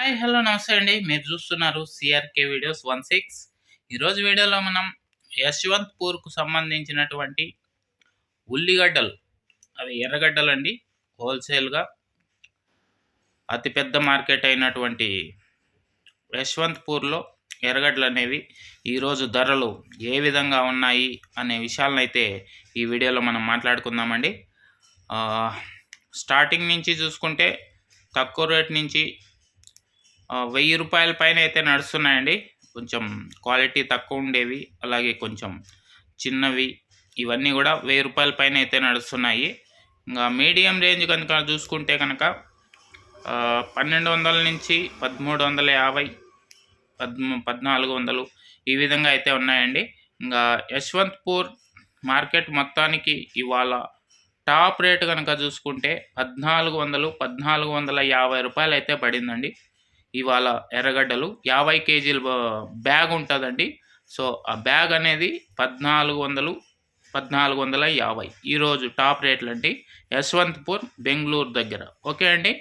Hi hello నమస్తే అండి. మీరు చూస్తున్నారు సిఆర్కే వీడియోస్ వన్ సిక్స్ ఈరోజు వీడియోలో మనం యశ్వంత్పూర్కు సంబంధించినటువంటి ఉల్లిగడ్డలు. అవి ఎర్రగడ్డలు అండి హోల్సేల్గా అతిపెద్ద మార్కెట్ అయినటువంటి యశ్వంత్పూర్లో ఎర్రగడ్డలు అనేవి ఈరోజు ధరలు ఏ విధంగా ఉన్నాయి అనే విషయాలను అయితే ఈ వీడియోలో మనం మాట్లాడుకుందామండి. స్టార్టింగ్ నుంచి చూసుకుంటే తక్కువ రేట్ నుంచి వెయ్యి రూపాయల పైన అయితే నడుస్తున్నాయండి. కొంచెం క్వాలిటీ తక్కువ ఉండేవి అలాగే కొంచెం చిన్నవి ఇవన్నీ కూడా వెయ్యి రూపాయల పైన అయితే నడుస్తున్నాయి. ఇంకా మీడియం రేంజ్ కనుక చూసుకుంటే కనుక పన్నెండు వందల నుంచి పదమూడు వందల యాభై పద్ము పద్నాలుగు వందలు ఈ విధంగా అయితే ఉన్నాయండి. ఇంకా యశ్వంత్పూర్ మార్కెట్ మొత్తానికి ఇవాళ టాప్ రేట్ కనుక చూసుకుంటే పద్నాలుగు వందలు పద్నాలుగు వందల యాభై రూపాయలు అయితే పడిందండి. ఇవాళ ఎర్రగడ్డలు యాభై కేజీల బ్యాగ్ ఉంటుందండి. సో ఆ బ్యాగ్ అనేది పద్నాలుగు వందలు పద్నాలుగు వందల యాభై. ఈరోజు టాప్ రేట్లు అండి యశ్వంత్పూర్ బెంగళూరు దగ్గర. ఓకే అండి?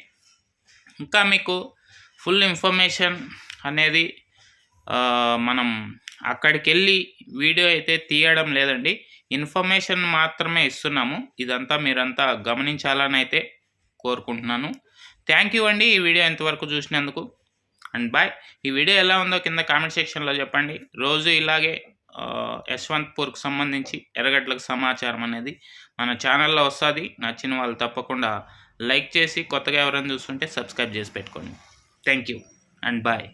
ఇంకా మీకు ఫుల్ ఇన్ఫర్మేషన్ అనేది మనం అక్కడికి వెళ్ళి వీడియో అయితే తీయడం లేదండి. ఇన్ఫర్మేషన్ మాత్రమే ఇస్తున్నాము. ఇదంతా మీరంతా గమనించాలని అయితే కోరుకుంటున్నాను. థ్యాంక్ యూ అండి ఈ వీడియో ఎంతవరకు చూసినందుకు. అండ్ బాయ్ ఈ వీడియో ఎలా ఉందో కింద కామెంట్ సెక్షన్లో చెప్పండి. రోజు ఇలాగే యశ్వంత్పూర్కి సంబంధించి ఎర్రగడ్డలకు సమాచారం అనేది మన ఛానల్లో వస్తుంది. నచ్చిన వాళ్ళు తప్పకుండా లైక్ చేసి కొత్తగా ఎవరైనా చూస్తుంటే సబ్స్క్రైబ్ చేసి పెట్టుకోండి. Thank you and bye